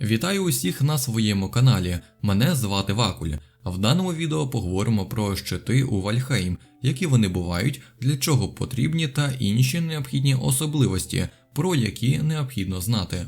Вітаю усіх на своєму каналі. Мене звати Вакуль. В даному відео поговоримо про щити у Вальхейм, які вони бувають, для чого потрібні та інші необхідні особливості, про які необхідно знати.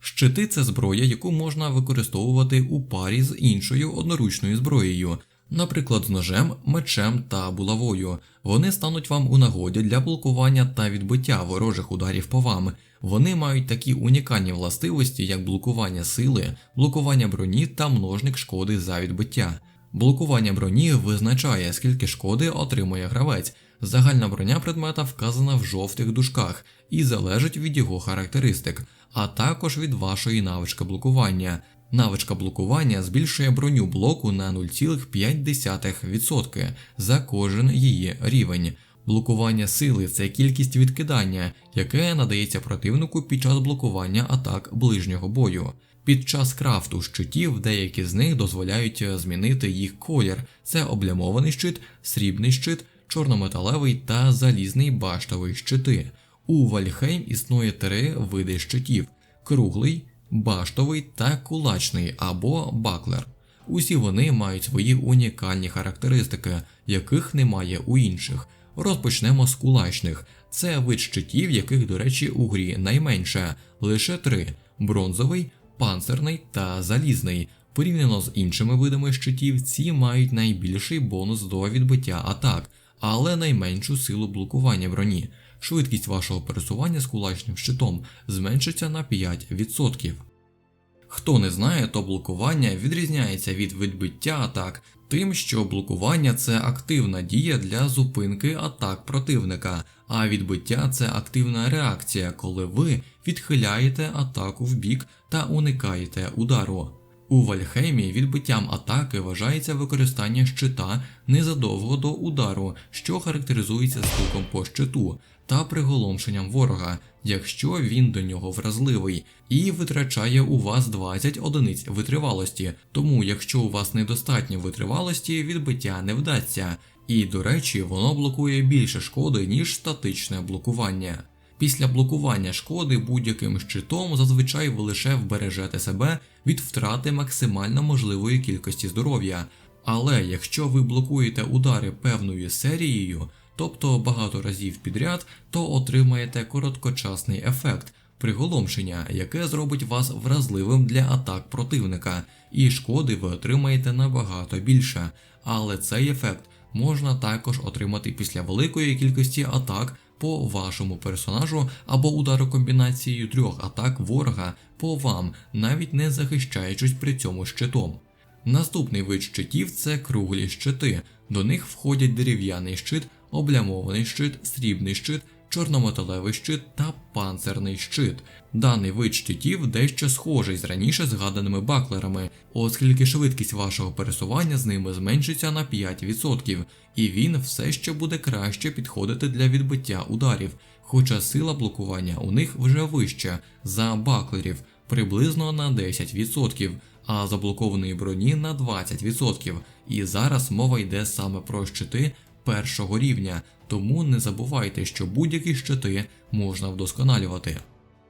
Щити це зброя, яку можна використовувати у парі з іншою одноручною зброєю, наприклад, з ножем, мечем та булавою. Вони стануть вам у нагоді для блокування та відбиття ворожих ударів по вам. Вони мають такі унікальні властивості, як блокування сили, блокування броні та множник шкоди за відбиття. Блокування броні визначає, скільки шкоди отримує гравець. Загальна броня предмета вказана в жовтих дужках і залежить від його характеристик, а також від вашої навички блокування. Навичка блокування збільшує броню блоку на 0,5% за кожен її рівень. Блокування сили це кількість відкидання, яке надається противнику під час блокування атак ближнього бою. Під час крафту щитів деякі з них дозволяють змінити їх колір: це облямований щит, срібний щит, чорнометалевий та залізний баштовий щити. У Вальхейм існує три види щитів: круглий, баштовий та кулачний або баклер. Усі вони мають свої унікальні характеристики, яких немає у інших. Розпочнемо з кулачних. Це вид щитів, яких, до речі, у грі найменше лише три: бронзовий, панцирний та залізний. Порівняно з іншими видами щитів, ці мають найбільший бонус до відбиття атак, але найменшу силу блокування броні. Швидкість вашого пересування з кулачним щитом зменшиться на 5%. Хто не знає, то блокування відрізняється від відбиття атак тим, що блокування це активна дія для зупинки атак противника, а відбиття це активна реакція, коли ви відхиляєте атаку в бік та уникаєте удару. У Вальхеймі відбиттям атаки вважається використання щита незадовго до удару, що характеризується стуком по щиту, та приголомшенням ворога, якщо він до нього вразливий, і витрачає у вас 20 одиниць витривалості. Тому, якщо у вас недостатньо витривалості, відбиття не вдасться. І, до речі, воно блокує більше шкоди, ніж статичне блокування. Після блокування шкоди будь-яким щитом зазвичай ви лише вбережете себе від втрати максимально можливої кількості здоров'я. Але якщо ви блокуєте удари певною серією, тобто багато разів підряд, то отримаєте короткочасний ефект приголомшення, яке зробить вас вразливим для атак противника, і шкоди ви отримаєте набагато більше. Але цей ефект можна також отримати після великої кількості атак по вашому персонажу або удару комбінацією трьох атак ворога по вам, навіть не захищаючись при цьому щитом. Наступний вид щитів це круглі щити. До них входять дерев'яний щит, облямований щит, срібний щит, чорнометалевий щит та панцерний щит. Даний вид щитів дещо схожий з раніше згаданими баклерами, оскільки швидкість вашого пересування з ними зменшиться на 5%, і він все ще буде краще підходити для відбиття ударів, хоча сила блокування у них вже вища за баклерів приблизно на 10%, а заблокованої броні на 20%. І зараз мова йде саме про щити першого рівня, тому не забувайте, що будь-які щити можна вдосконалювати.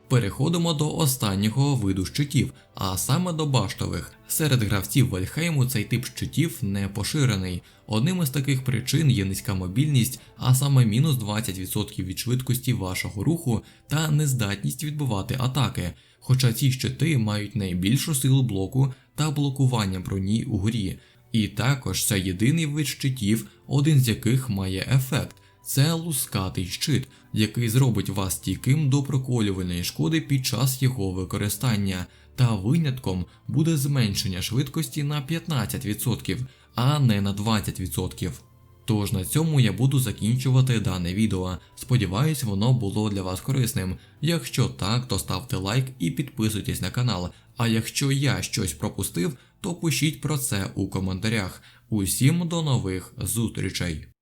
Переходимо до останнього виду щитів, а саме до баштових. Серед гравців Вальхейму цей тип щитів не поширений. Одним із таких причин є низька мобільність, а саме мінус 20% від швидкості вашого руху та нездатність відбивати атаки. Хоча ці щити мають найбільшу силу блоку та блокування броні у грі. І також це єдиний вид щитів, один з яких має ефект. Це лускатий щит, який зробить вас стійким до проколювальної шкоди під час його використання, та винятком буде зменшення швидкості на 15%, а не на 20%. Тож на цьому я буду закінчувати дане відео. Сподіваюсь, воно було для вас корисним. Якщо так, то ставте лайк і підписуйтесь на канал. А якщо я щось пропустив, то пишіть про це у коментарях. Усім до нових зустрічей!